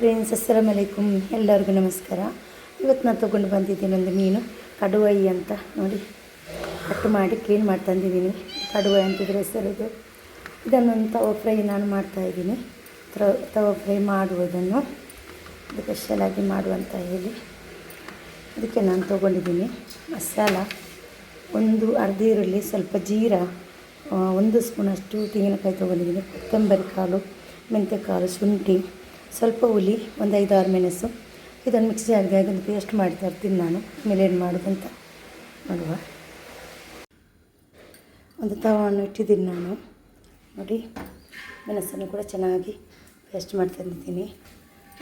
Friends ಅಸ್ಸಲಾಮ್ ಅಲೈಕುಮ್ ಎಲ್ಲರಿಗೂ ನಮಸ್ಕಾರ. ಇವತ್ತು ನಾನು ತೊಗೊಂಡು ಬಂದಿದ್ದೀನಿ ಒಂದು ಮೀನು, ಕಡುವೈ ಅಂತ ನೋಡಿ. ಕಟ್ ಮಾಡಿ, ಕ್ಲೀನ್ ಮಾಡಿ ತಂದಿದ್ದೀನಿ. ಕಡುವೈ ಅಂತಿದ್ರೆ ಹೆಸರಿದು ಇದನ್ನು ತವ ಫ್ರೈ ನಾನು ಮಾಡ್ತಾಯಿದ್ದೀನಿ ತ್ರ, ತವ ಫ್ರೈ ಮಾಡುವುದನ್ನು ಸ್ಪೆಷಲಾಗಿ ಮಾಡುವಂತ ಹೇಳಿ. ಅದಕ್ಕೆ ನಾನು ತೊಗೊಂಡಿದ್ದೀನಿ ಮಸಾಲ, ಒಂದು ಅರ್ಧ ಈರುಳ್ಳಿ, ಸ್ವಲ್ಪ ಜೀರ ಒಂದು ಸ್ಪೂನಷ್ಟು ತೆಂಗಿನಕಾಯಿ ತೊಗೊಂಡಿದ್ದೀನಿ. ಕೊತ್ತಂಬರಿ ಕಾಳು ಮೆಂತ್ಯಕಾಳು ಶುಂಠಿ. ಸ್ವಲ್ಪ ಹುಲಿ, ಒಂದು ಆರು ಮೆಣಸು. ಇದನ್ನು ಮಿಕ್ಸಿ ಆಗಿ ಒಂದು ಪೇಸ್ಟ್ ಮಾಡಿ ತರ್ತೀನಿ ನಾನು. ಆಮೇಲೆ ಏನು ಮಾಡೋದಂತ ನೋಡುವ. ಒಂದು ತವನ್ನು ಇಟ್ಟಿದ್ದೀನಿ ನಾನು. ನೋಡಿ, ಮೆಣಸನ್ನು ಕೂಡ ಚೆನ್ನಾಗಿ ಪೇಸ್ಟ್ ಮಾಡಿ ತಂದಿದ್ದೀನಿ.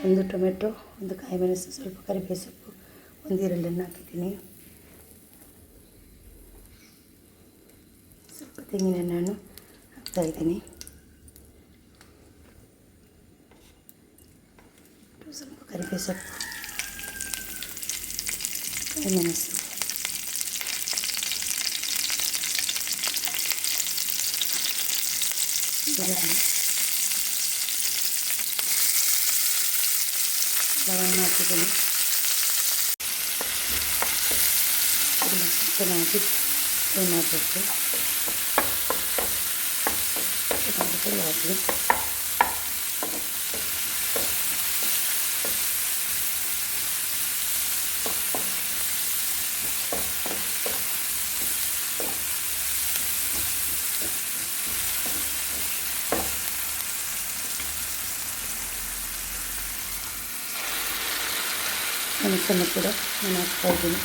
ಒಂದು ಟೊಮೆಟೊ, ಒಂದು ಕಾಯಿ ಮೆಣಸು, ಸ್ವಲ್ಪ ಕರಿಬೇವು ಸೊಪ್ಪು, ಒಂದು ಈರುಳ್ಳಿಯನ್ನು ಹಾಕಿದ್ದೀನಿ. ಸ್ವಲ್ಪ ತೆಂಗಿನ ನಾನು ಹಾಕ್ತಾಯಿದ್ದೀನಿ ಸ್ವಲ್ಪ ಕರಿಬೇವು ಸೊಪ್ಪು ಕಾಯಿ ಮೆಣಸು ಈರುಳ್ಳಿ ಲವಣ ಹಾಕಿದ್ದೀನಿ ಇದನ್ನ ಚೆನ್ನಾಗಿ ಫ್ರೈ ಮಾಡಬೇಕು ಚೆನ್ನಾಗಿ ಫ್ರೈ ಆಗಲಿ ಮೆಣಸನ್ನು ಕೂಡ ನಾನು ಹಾಕ್ತಾ ಇದ್ದೀನಿ.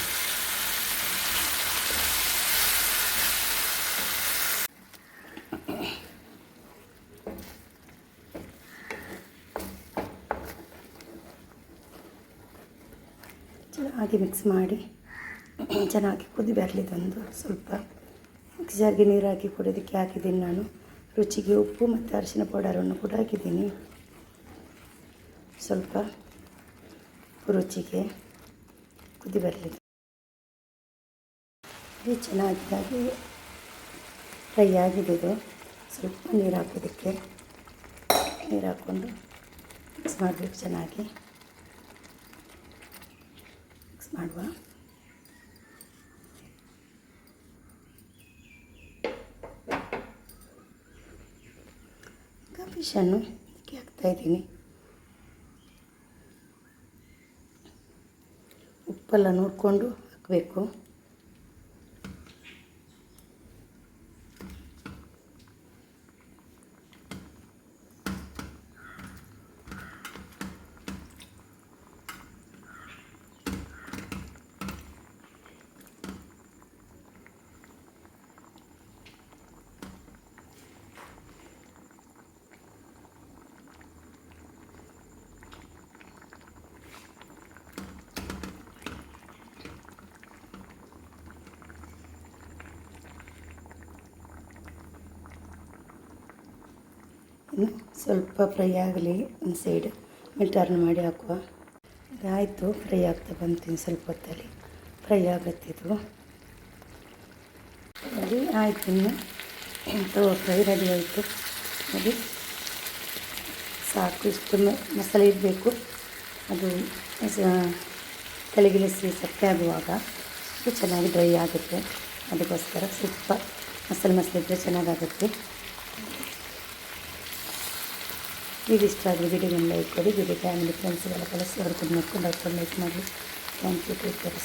ಚೆನ್ನಾಗಿ ಮಿಕ್ಸ್ ಮಾಡಿ ಚೆನ್ನಾಗಿ ಕುದಿ ಬರಲಿ ತಂದು ಸ್ವಲ್ಪ ಮಿಕ್ಸರ್ಗೆ ನೀರು ಹಾಕಿ ಕುಡಿಯೋದಕ್ಕೆ ಹಾಕಿದ್ದೀನಿ ನಾನು. ರುಚಿಗೆ ಉಪ್ಪು ಮತ್ತು ಅರಿಶಿನ ಪೌಡರನ್ನು ಕೂಡ ಹಾಕಿದ್ದೀನಿ. ಸ್ವಲ್ಪ ರುಚಿಗೆ ಕುದಿ ಬರಲಿ ಇದು ಚೆನ್ನಾಗಿ ಫ್ರೈ ಆಗಿದೆ ಇದು. ಸ್ವಲ್ಪ ನೀರು ಹಾಕೋದಕ್ಕೆ. ನೀರು ಹಾಕ್ಕೊಂಡು ಮಿಕ್ಸ್ ಮಾಡಬೇಕು ಚೆನ್ನಾಗಿ. ಮಿಕ್ಸ್ ಮಾಡುವ. ಈಗ ಫಿಶನ್ನು ಹಾಕ್ತಾಯಿದ್ದೀನಿ ಉಪ್ಪೆಲ್ಲ ನೋಡಿಕೊಂಡು ಹಾಕಬೇಕು ಇನ್ನು ಸ್ವಲ್ಪ ಫ್ರೈ ಆಗಲಿ, ಒಂದು ಸೈಡ್ ಆಮೇಲೆ ಟರ್ನ್ ಮಾಡಿ ಹಾಕುವ. ಇದಾಯಿತು, ಫ್ರೈ ಆಗ್ತಾ ಬಂತೀನಿ ಸ್ವಲ್ಪ ಹೊತ್ತಲ್ಲಿ. ಫ್ರೈ ಆಗತ್ತಿದ್ವು ಇದು. ನೋಡಿ, ಆಯಿತು ಇನ್ನು. ಫ್ರೈ ರೆಡಿ ಆಯಿತು. ನೋಡಿ. ಸಾಕು, ಇಷ್ಟು ಮಸಾಲೆ ಇರಬೇಕು ಅದು ತಲೆಗಿಳಿಸಿ ಸಪ್ಪೆ ಆಗುವಾಗ ಚೆನ್ನಾಗಿ ಡ್ರೈ ಆಗುತ್ತೆ. ಅದಕ್ಕೋಸ್ಕರ ಸ್ವಲ್ಪ ಮಸಾಲೆ ಮಸಾಲೆ ಇದ್ದರೆ ಚೆನ್ನಾಗಾಗುತ್ತೆ. ಇದು ಇಷ್ಟ ಆದರೆ ವಿಡಿಯೋಗಳನ್ನ ಲೈಕ್ ಕೊಡಿ ವಿಡಿಯೋ ಫ್ಯಾಮಿಲಿ ಫ್ರೆಂಡ್ಸ್ಗೆಲ್ಲ ಕಳಿಸಿ ಅವ್ರಿಗೆ ನೋಡ್ಕೊಂಡು ಹಾಕೊಂಡು ಲೈಕ್ ಮಾಡಿ ಥ್ಯಾಂಕ್ ಯು ಟೇಕ್ ಕೇರ್